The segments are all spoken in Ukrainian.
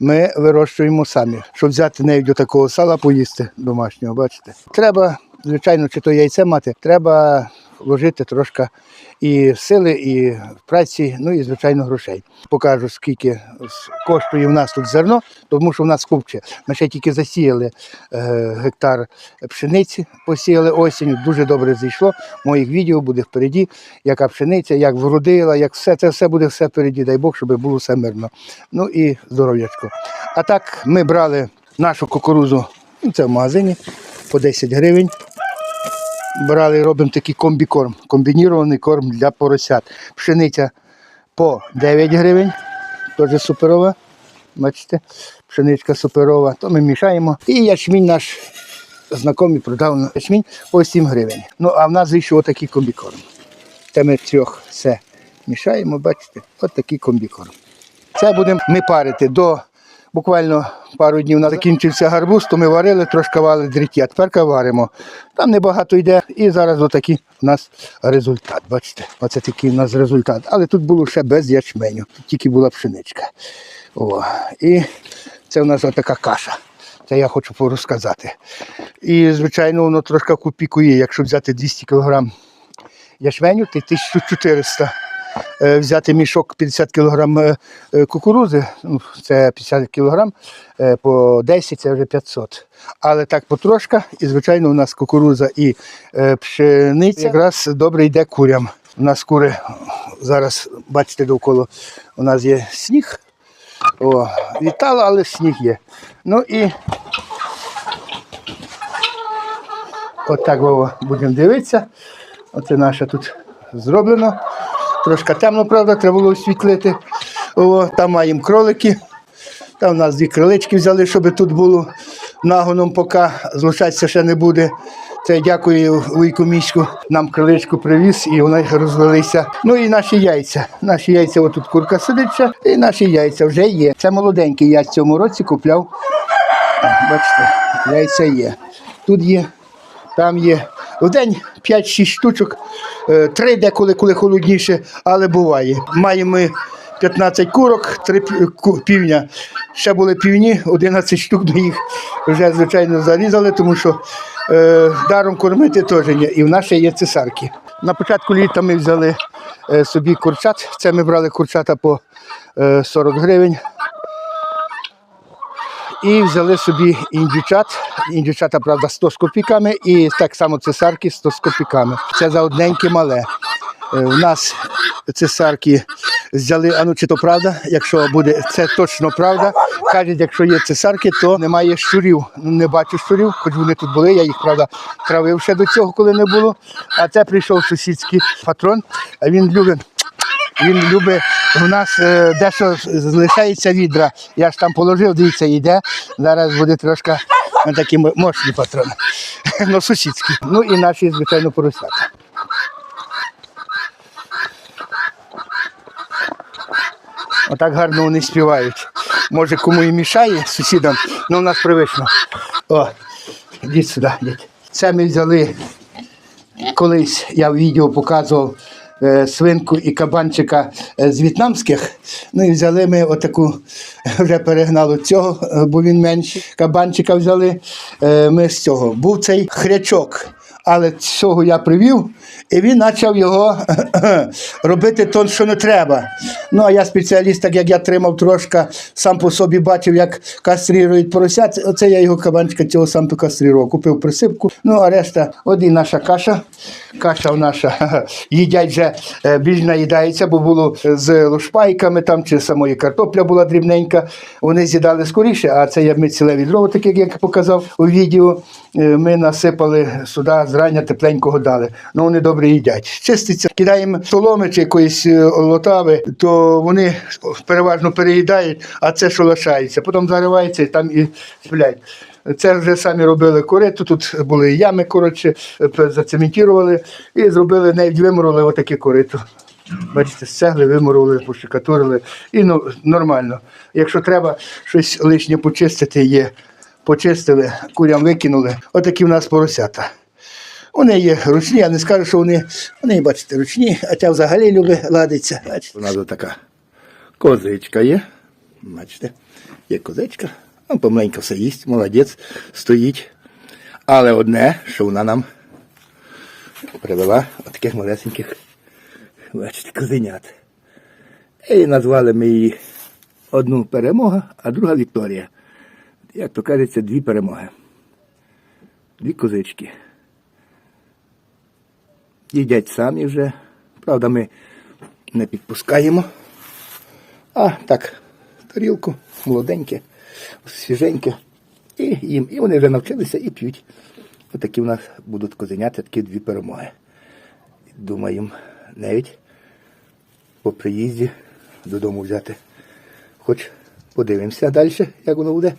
ми вирощуємо самі, щоб взяти нею до такого сала поїсти домашнього. Бачите, треба, звичайно, чи то яйце мати, треба вложити трошки і сили, і праці, ну і звичайно грошей. Покажу, скільки коштує в нас тут зерно, тому що в нас купче. Ми ще тільки засіяли е, гектар пшениці, посіяли осінь. Дуже добре зійшло. Моїх відео буде впереді, яка пшениця, як вродила, як все це все буде все впереді. Дай Бог, щоб було все мирно. Ну і здоров'ячко. А так ми брали нашу кукурузу, ну, це в магазині по 10 гривень. Брали, робимо такий комбікорм, комбінірований корм для поросят. Пшениця по 9 гривень, теж суперова. Бачите, пшеничка суперова. То ми мішаємо. І ячмінь наш знайомий продав ячмінь по 7 гривень. Ну, а в нас вийшов отакий комбікорм. Це ми трьох все мішаємо, бачите, от такий комбікорм. Це будемо ми парити до буквально пару днів закінчився гарбуз, то ми варили, трошки вали дріття. Тепер варимо. Там небагато йде. І зараз отакий у нас результат. Бачите, оце такий у нас результат. Але тут було ще без ячменю, тільки була пшеничка. О. І це у нас отака каша. Це я хочу порозказати. І, звичайно, воно трошки купікує, якщо взяти 200 кг ячменю, то 1400 е, взяти мішок 50 кг е, е, кукурузи, ну, це 50 кг, е, по 10 це вже 500. Але так потрошка, і звичайно, у нас кукуруза і е, пшениця якраз добре йде курям. У нас кури зараз, бачите, довкола у нас є сніг. О, вітало, але сніг є. Ну і от будемо дивитися. Оце наше тут зроблено. Трошки темно, правда, треба було освітлити. О, там маємо кролики. Там у нас дві крилички взяли, щоб тут було нагоном, поки злучатися ще не буде. Це дякую Вуйку Міську, нам криличку привіз і вони розвелися. Ну і наші яйця. Наші яйця, отут курка сидить ще, і наші яйця вже є. Це молоденькі я в цьому році купляв. Бачите, яйця є. Тут є, там є. В день 5-6 штучок, е, три деколи, коли холодніше, але буває. Маємо ми 15 курок, 3 півня. Ще були півні, 11 штук ми їх вже, звичайно, зарізали, тому що е, даром кормити теж є. І в нас ще є цесарки. На початку літа ми взяли е, собі курчат. Це ми брали курчата по е, 40 гривень. І взяли собі індючат. Індючата, правда, 100 з копійками, і так само цесарки 100 з копійками. Це за одненьке мале. Е, У нас цесарки взяли, а ну чи то правда, якщо буде, це точно правда. Кажуть, якщо є цесарки, то немає щурів. Ну, Не бачу щурів, хоч вони тут були, я їх, правда, травив ще до цього, коли не було. А це прийшов сусідський патрон, а він любить. Він любить, у нас е, дещо залишається відра. Я ж там положив, дивіться, йде. Зараз буде трошки ну, такі мощні патрони. Ну, сусідські. Ну і наші, звичайно, поросята. Отак гарно вони співають. Може, кому і мішає сусідам, але у нас привично. О, йдіть сюди, йдіть. Це ми взяли колись я в відео показував свинку і кабанчика е, з в'єтнамських. Ну і взяли ми отаку, вже перегнали цього, е, бо він менший. Кабанчика взяли е, ми з цього. Був цей хрячок. Але цього я привів, і він почав його робити то, що не треба. Ну, а я спеціаліст, так як я тримав трошки, сам по собі бачив, як кастрірують поросят. Оце я його кабанчика цього сам покастрирував. Купив присипку. Ну, а решта, от і наша каша. Каша наша їдять вже е, більш наїдається, бо було з лушпайками там, чи самої картопля була дрібненька. Вони з'їдали скоріше, а це я ми ціле відро, таке, як я показав у відео. Е, Ми насипали сюди зрання тепленького дали. Ну вони добре їдять. Чиститься, кидаємо соломи чи якоїсь е, лотави, то вони переважно переїдають, а це що лишається. Потім заривається і там і сплять. Це вже самі робили корито, тут були ями, коротше, е, зацементували і зробили, навіть виморили отаке корито. Бачите, з цегли виморили, пошикатурили. І ну, нормально. Якщо треба щось лишнє почистити, є. Почистили, курям викинули. Отакі в нас поросята. Вони є ручні, я не скажу, що вони, вони, бачите, ручні, а ця взагалі любить ладиться. У нас така козичка є. Бачите, Є козичка, ну, помаленько все їсть, молодець, стоїть. Але одне, що вона нам привела отаких малесеньких, бачите, козенят. І назвали ми її одну перемога, а друга Вікторія. Як то кажеться, дві перемоги. Дві козички. Їдять самі вже. Правда, ми не підпускаємо. А так, тарілку, молоденьке, свіженьке. І їм. І вони вже навчилися і п'ють. Отакі в нас будуть козеняти, такі дві перемоги. Думаємо, навіть по приїзді додому взяти. Хоч подивимося далі, як воно буде,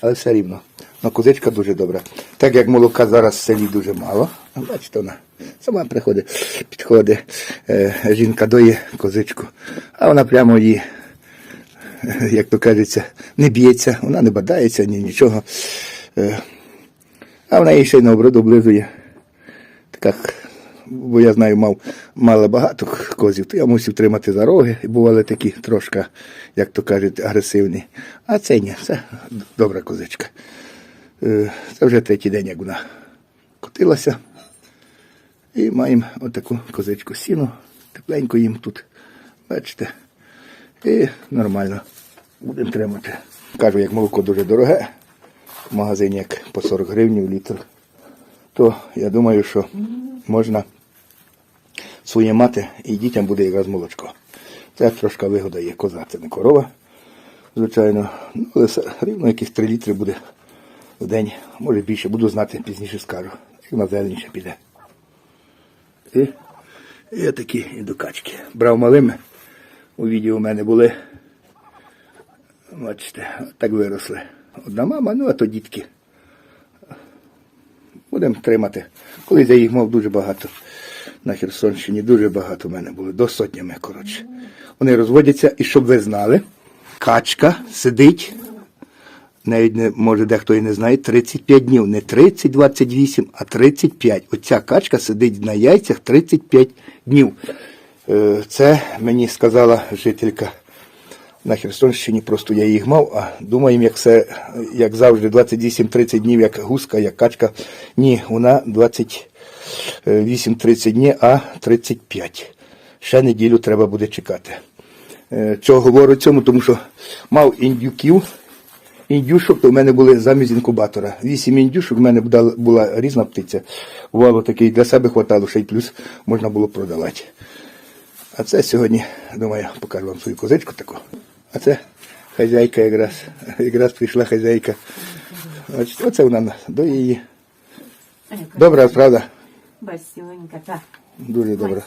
але все рівно. Ну, козичка дуже добра. Так як молока зараз в селі дуже мало, бачите, вона сама приходить, підходить, е, жінка доє козичку, а вона прямо її, як то кажеться, не б'ється, вона не бадається, ні нічого. Е, а вона їй ще й наоборот облизує. Так, бо я знаю, мав мало багато козів, то я мусив тримати за роги, бували такі трошки, як то кажуть, агресивні. А це ні, це добра козичка. Е, Це вже третій день, як вона котилася. І маємо отаку козичку сіну, тепленько їм тут. Бачите. І нормально. Будемо тримати. Кажу, як молоко дуже дороге, в магазині як по 40 гривень літр, то я думаю, що можна своє мати і дітям буде якраз молочко. Це трошки вигода є коза, це не корова, звичайно. Ну, але рівно якісь 3 літри буде в день, може більше, буду знати, пізніше скажу, як на зеленіше піде. І, і такі і до качки. Брав малими. У відео у мене були. Бачите, так виросли. Одна мама, ну а то дітки. Будемо тримати. Колись я їх мав дуже багато. На Херсонщині дуже багато в мене було, до сотнями, коротше. Вони розводяться, і щоб ви знали, качка сидить, навіть не, може дехто і не знає, 35 днів. Не 30-28, а 35. Оця качка сидить на яйцях 35 днів. Е, Це мені сказала жителька на Херсонщині, просто я їх мав, а думаємо, як все, як завжди, 28-30 днів, як гуска, як качка. Ні, вона 28-30 днів, а 35. Ще неділю треба буде чекати. Е, Чого говорю цьому? Тому що мав індюків, індюшок, то в мене були замість інкубатора. Вісім індюшок, в мене була, різна птиця. Бувало такий, для себе хватало, ще й плюс можна було продавати. А це сьогодні, думаю, покажу вам свою козичку таку. А це хазяйка якраз. Якраз прийшла хазяйка. Оце вона до її. Добра, правда? Басюнька, так. Дуже добра.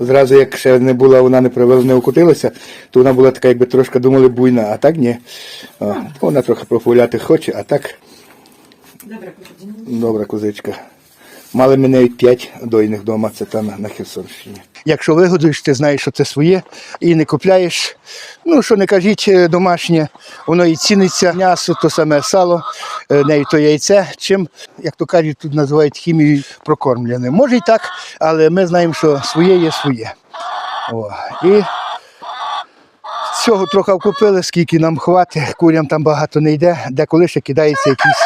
Зразу, як ще не була, вона не привела, не окутилася, то вона була така, якби трошки думали, буйна, а так ні. О, вона трохи профуляти хоче, а так Добре, купить. Добра козичка. Мали ми навіть п'ять дойних дома, це там на Херсонщині. Якщо вигодуєш, ти знаєш, що це своє, і не купляєш. Ну, що не кажіть, е, домашнє, воно і ціниться. М'ясо, то саме сало, е, навіть то яйце, чим, як то кажуть, тут називають хімією прокормлене. Може і так, але ми знаємо, що своє є своє. О, і цього трохи вкупили, скільки нам хватить, курям там багато не йде, деколи ще кидається якийсь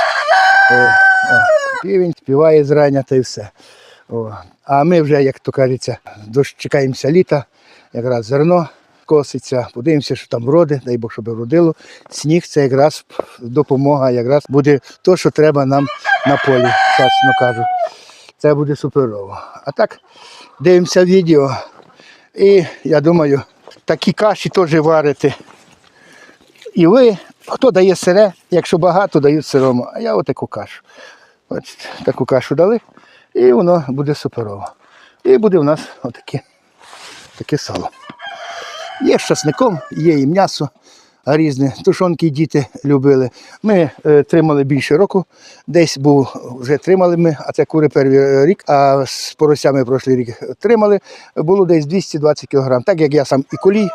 е, о, півень, співає зрання та й все. О. А ми вже, як то кажеться, дочекаємося літа, якраз зерно коситься, подивимося, що там вроди, дай Бог, щоб вродило. Сніг це якраз допомога, якраз буде то, що треба нам на полі, чесно кажу. Це буде суперово. А так, дивимося відео. І я думаю, такі каші теж варити. І ви, хто дає сире, якщо багато, дають сирому. А я отаку кашу. Бачите, таку кашу дали, і воно буде суперово. І буде в нас отаке, таке сало. Є з є і м'ясо різне. Тушонки діти любили. Ми е, тримали більше року. Десь був, вже тримали ми, а це кури перший рік, а з поросями прошлий рік тримали. Було десь 220 кг. Так як я сам і колій,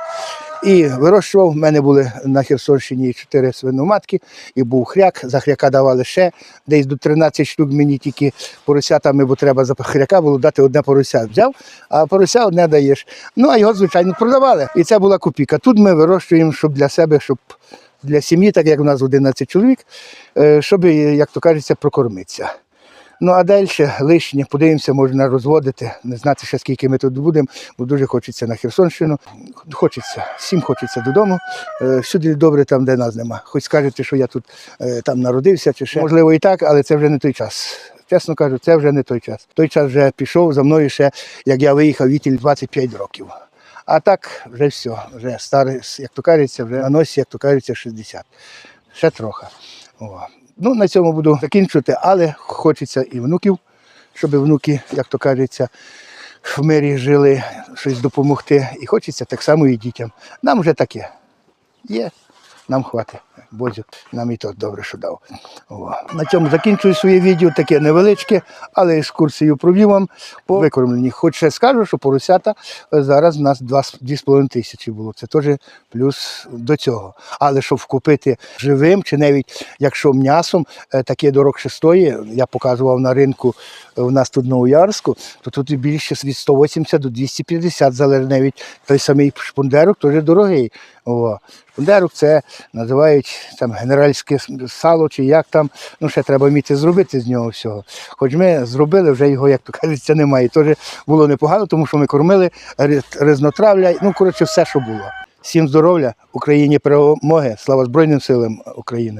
І вирощував. У мене були на Херсонщині чотири свиноматки, і був хряк. За хряка давали ще десь до 13 штук мені тільки поросятами, бо треба за хряка було дати одне порося. Взяв, а порося одне даєш. Ну а його, звичайно, продавали. І це була копійка. Тут ми вирощуємо, щоб для себе, щоб для сім'ї, так як у нас 11 чоловік, е, щоб, як то кажеться, прокормитися. Ну а далі лишнє, подивимося, можна розводити, не знати ще скільки ми тут будемо, бо дуже хочеться на Херсонщину. Хочеться, всім хочеться додому. Е, Всюди добре там, де нас нема. Хоч скажете, що я тут е, там народився чи ще. Можливо, і так, але це вже не той час. Чесно кажу, це вже не той час. Той час вже пішов за мною ще, як я виїхав вітіль 25 років. А так вже все, вже старий, як то кажеться, вже на носі, як то кажеться, 60. Ще трохи. Ну, на цьому буду закінчувати, але хочеться і внуків, щоб внуки, як то кажеться, в мирі жили, щось допомогти. І хочеться так само і дітям. Нам вже таке. Є, нам хватить. Бозю, нам і то добре, що дав. О. На цьому закінчую своє відео, таке невеличке, але екскурсію провів вам по викормленні. Хоч ще скажу, що поросята е, зараз у нас 2,5 тисячі було. Це теж плюс до цього. Але щоб купити живим, чи навіть якщо м'ясом, е, таке дорогше стоїть, я показував на ринку е, у нас тут в Новоярську, то тут більше від 180 до 250 залежить навіть той самий шпундерок, теж дорогий. О. Шпундерок це називають там генеральське сало, чи як там. Ну, ще треба вміти зробити з нього всього. Хоч ми зробили, вже його, як то кажеться, немає. Теж було непогано, тому що ми кормили різнотравля, ну, коротше, все, що було. Всім здоров'я, Україні перемоги, слава Збройним силам України.